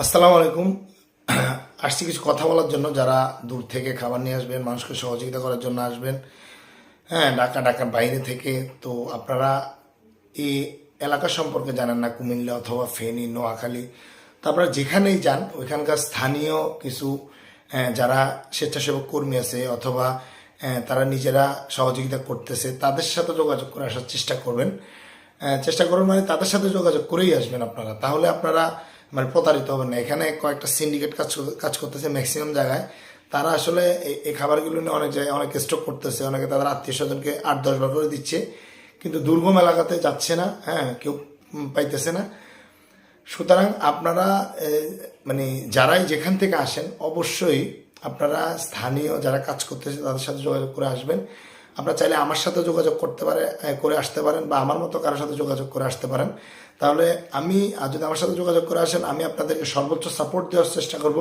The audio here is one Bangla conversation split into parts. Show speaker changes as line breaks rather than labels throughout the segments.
আসসালামু আলাইকুম। আসছি কিছু কথা বলার জন্য। যারা দূর থেকে খাবার নিয়ে আসবেন মানুষকে সহযোগিতা করার জন্য আসবেন হ্যাঁ ঢাকা ঢাকার বাইরে থেকে তো আপনারা এই এলাকা সম্পর্কে জানেন না কুমিল্লা অথবা ফেনী নোয়াখালী। তো আপনারা যেখানেই যান ওইখানকার স্থানীয় কিছু আহ, যারা স্বেচ্ছাসেবক কর্মী আছে অথবা তারা নিজেরা সহযোগিতা করতেছে তাদের সাথে যোগাযোগ করে আসার চেষ্টা করবেন। চেষ্টা করবেন মানে তাদের সাথে যোগাযোগ করেই আসবেন আপনারা। তাহলে আপনারা মানে প্রতারিত হবেন না। এখানে কয়েকটা সিন্ডিকেট কাজ কাজ করতেছে ম্যাক্সিমাম জায়গায়। তারা আসলে এই- খাবারগুলো নিয়ে অনেক জায়গায় অনেক স্টক করতেছে, অনেকে তাদের আত্মীয় স্বজনকে আট, দশ বার করে দিচ্ছে। কিন্তু দুর্গম এলাকাতে যাচ্ছে না হ্যাঁ কেউ পাইতেছে না। সুতরাং আপনারা মানে যারাই যেখান থেকে আসেন, অবশ্যই আপনারা স্থানীয় যারা কাজ করতেছে তাদের সাথে যোগাযোগ করে আসবেন। আপনারা চাইলে আমার সাথে যোগাযোগ করতে পারে করে আসতে পারেন বা আমার মতো কারোর সাথে যোগাযোগ করে আসতে পারেন। তাহলে আমি যদি আমার সাথে যোগাযোগ করে আসেন, আমি আপনাদেরকে সর্বোচ্চ সাপোর্ট দেওয়ার চেষ্টা করব।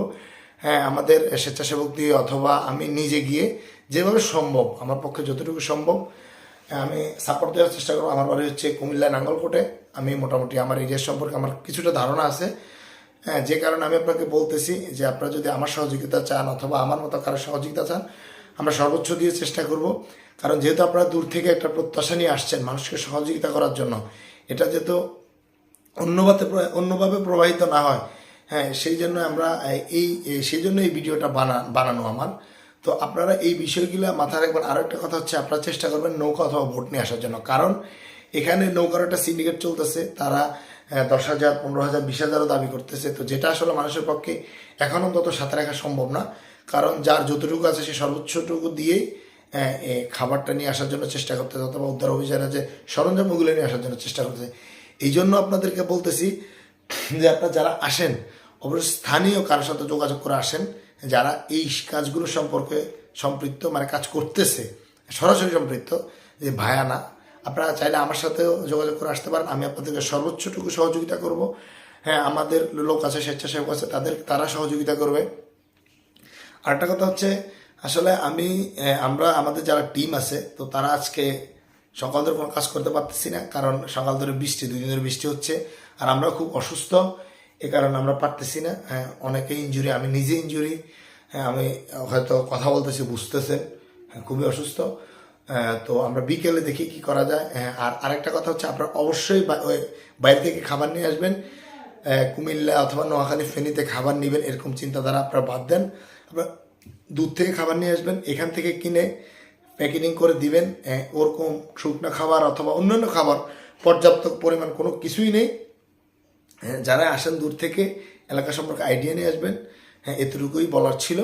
হ্যাঁ আমাদের স্বেচ্ছাসেবক দিয়ে অথবা আমি নিজে গিয়ে যেভাবে সম্ভব, আমার পক্ষে যতটুকু সম্ভব আমি সাপোর্ট দেওয়ার চেষ্টা করব। আমার বাড়ি হচ্ছে কুমিল্লা নাঙ্গলকোটে। আমি মোটামুটি আমার এরিয়া সম্পর্কে আমার কিছুটা ধারণা আছে। হ্যাঁ যে কারণে আমি আপনাকে বলতেছি যে আপনারা যদি আমার সহযোগিতা চান অথবা আমার মতো কারও সহযোগিতা চান আমরা সর্বোচ্চ দিয়ে চেষ্টা করব। কারণ যেহেতু আপনারা দূর থেকে একটা প্রত্যাশা নিয়ে আসছেন মানুষকে সহযোগিতা করার জন্য, এটা যেহেতু অন্যভাবে অন্যভাবে প্রবাহিত না হয় হ্যাঁ সেই জন্য আমরা এই, সেই জন্য এই ভিডিওটা বানা, বানানো আমার। তো আপনারা এই বিষয়গুলো মাথায় রাখবেন। আরও একটা কথা হচ্ছে, আপনারা চেষ্টা করবেন নৌকা অথবা ভোট নিয়ে আসার জন্য। কারণ এখানে নৌকার একটা সিন্ডিকেট চলতেছে, তারা দশ হাজার, পনেরো হাজার, বিশ হাজারও দাবি করতেছে। তো যেটা আসলে মানুষের পক্ষে এখন অন্তত সাঁতার রাখা সম্ভব না। কারণ যার যতটুকু আছে সে সর্বোচ্চটুকু দিয়েই এ খাবারটা নিয়ে আসার জন্য চেষ্টা করতেছে অথবা উদ্ধার অভিযানে যে সরঞ্জামগুলো নিয়ে আসার জন্য চেষ্টা করতেছে। এই জন্য আপনাদেরকে বলতেছি যে আপনারা যারা আসেন, অবশ্যই স্থানীয় কারোর সাথে যোগাযোগ করে আসেন, যারা এই কাজগুলো সম্পর্কে সম্পৃক্ত মানে কাজ করতেছে, সরাসরি সম্পৃক্ত, যে ভায়া না, আপনারা চাইলে আমার সাথেও যোগাযোগ করে আসতে পারেন, আমি আপনাদেরকে সর্বোচ্চটুকু সহযোগিতা করব। হ্যাঁ আমাদের লোক আছে, স্বেচ্ছাসেবক আছে, তাদের, তারা সহযোগিতা করবে। আরেকটা কথা হচ্ছে আসলে আমি আমরা আমাদের যারা টিম আছে তো তারা আজকে সকাল ধরে কোনো কাজ করতে পারতেছি না কারণ সকাল ধরে বৃষ্টি দুই দিন ধরে বৃষ্টি হচ্ছে আর আমরা খুব অসুস্থ এ কারণে আমরা পারতেছি না হ্যাঁ, অনেকে ইঞ্জুরি আমি নিজে ইঞ্জুরি হ্যাঁ আমি হয়তো কথা বলতেছি বুঝতেছেন হ্যাঁ, খুবই অসুস্থ তো আমরা বিকেলে দেখি কি করা যায় হ্যাঁ, আর আরেকটা কথা হচ্ছে আপনারা অবশ্যই বাইরে থেকে খাবার নিয়ে আসবেন কুমিল্লা অথবা নোয়াখালী ফেনীতে খাবার নেবেন, এরকম চিন্তাধারা আপনারা বাদ দেন। আপনারা দূর থেকে খাবার নিয়ে আসবেন, এখান থেকে কিনে প্যাকেটিং করে দিবেন। ওরকম শুকনো খাবার অথবা অন্যান্য খাবার, পর্যাপ্ত পরিমাণ কোনো কিছুই নেই। যারা আসেন দূর থেকে, এলাকা সম্পর্কে আইডিয়া নিয়ে আসবেন। হ্যাঁ এতটুকুই বলার ছিল।